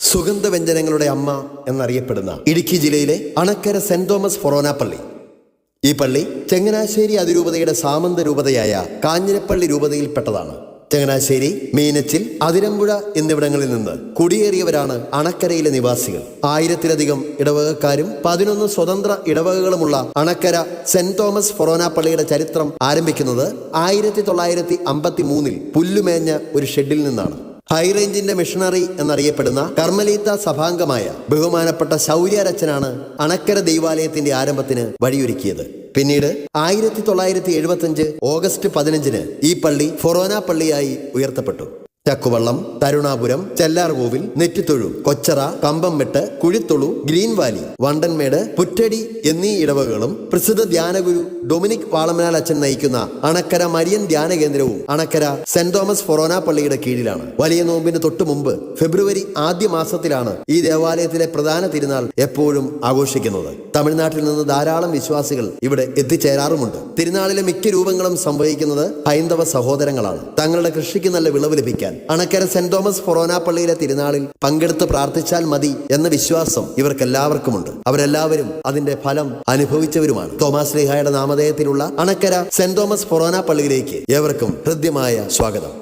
സുഗന്ധവ്യഞ്ജനങ്ങളുടെ അമ്മ എന്നറിയപ്പെടുന്ന ഇടുക്കി ജില്ലയിലെ അണക്കര സെന്റ് തോമസ് ഫൊറോന പള്ളി. ഈ പള്ളി ചങ്ങനാശ്ശേരി അതിരൂപതയുടെ സാമന്ത രൂപതയായ കാഞ്ഞിരപ്പള്ളി രൂപതയിൽപ്പെട്ടതാണ്. ചങ്ങനാശ്ശേരി മീനച്ചിൽ അതിരമ്പുഴ എന്നിവിടങ്ങളിൽ നിന്ന് കുടിയേറിയവരാണ് അണക്കരയിലെ നിവാസികൾ. ആയിരത്തിലധികം ഇടവകക്കാരും പതിനൊന്ന് സ്വതന്ത്ര ഇടവകകളുമുള്ള അണക്കര സെന്റ് തോമസ് ഫൊറോന പള്ളിയുടെ ചരിത്രം ആരംഭിക്കുന്നത് ആയിരത്തി തൊള്ളായിരത്തി അമ്പത്തി മൂന്നിൽ പുല്ലുമേഞ്ഞ ഒരു ഷെഡിൽ നിന്നാണ്. ഹൈറേഞ്ചിന്റെ മിഷണറി എന്നറിയപ്പെടുന്ന കർമ്മലീത്ത സഭാംഗമായ ബഹുമാനപ്പെട്ട ശൗര്യരച്ചനാണ് അണക്കര ദൈവാലയത്തിന്റെ ആരംഭത്തിന് വഴിയൊരുക്കിയത്. പിന്നീട് ആയിരത്തി തൊള്ളായിരത്തി എഴുപത്തി ഓഗസ്റ്റ് പതിനഞ്ചിന് ഈ പള്ളി ഫൊറോന പള്ളിയായി ഉയർത്തപ്പെട്ടു. ചക്കുവള്ളം തരുണാപുരം ചെല്ലാർകോവിൽ നെറ്റിത്തൊഴു കൊച്ചറ കമ്പംമെട്ട് കുഴിത്തൊളു ഗ്രീൻ വാലി വണ്ടൻമേട് പുറ്റടി എന്നീ ഇടവകളും പ്രസിദ്ധ ധ്യാനഗുരു ഡൊമിനിക് വാളമനാൽ അച്ഛൻ നയിക്കുന്ന അണക്കര മരിയൻ ധ്യാന കേന്ദ്രവും അണക്കര സെന്റ് തോമസ് ഫൊറോന പള്ളിയുടെ കീഴിലാണ്. വലിയ നോമ്പിന് തൊട്ടു മുമ്പ് ഫെബ്രുവരി ആദ്യ മാസത്തിലാണ് ഈ ദേവാലയത്തിലെ പ്രധാന തിരുനാൾ എപ്പോഴും ആഘോഷിക്കുന്നത്. തമിഴ്നാട്ടിൽ നിന്ന് ധാരാളം വിശ്വാസികൾ ഇവിടെ എത്തിച്ചേരാറുമുണ്ട്. തിരുനാളിലെ മിക്ക രൂപങ്ങളും സംഭവിക്കുന്നത് ഹൈന്ദവ സഹോദരങ്ങളാണ്. തങ്ങളുടെ കൃഷിക്ക് നല്ല വിളവ് ലഭിക്കാൻ അണക്കര സെന്റ് തോമസ് ഫൊറോന പള്ളിയിലെ തിരുനാളിൽ പങ്കെടുത്ത് പ്രാർത്ഥിച്ചാൽ മതി എന്ന വിശ്വാസം ഇവർക്കെല്ലാവർക്കുമുണ്ട്. അവരെല്ലാവരും അതിന്റെ ഫലം അനുഭവിച്ചവരുമാണ്. തോമസ് ലിഹായുടെ നാമധേയത്തിലുള്ള അണക്കര സെന്റ് തോമസ് ഫൊറോന പള്ളിയിലേക്ക് ഏവർക്കും ഹൃദ്യമായ സ്വാഗതം.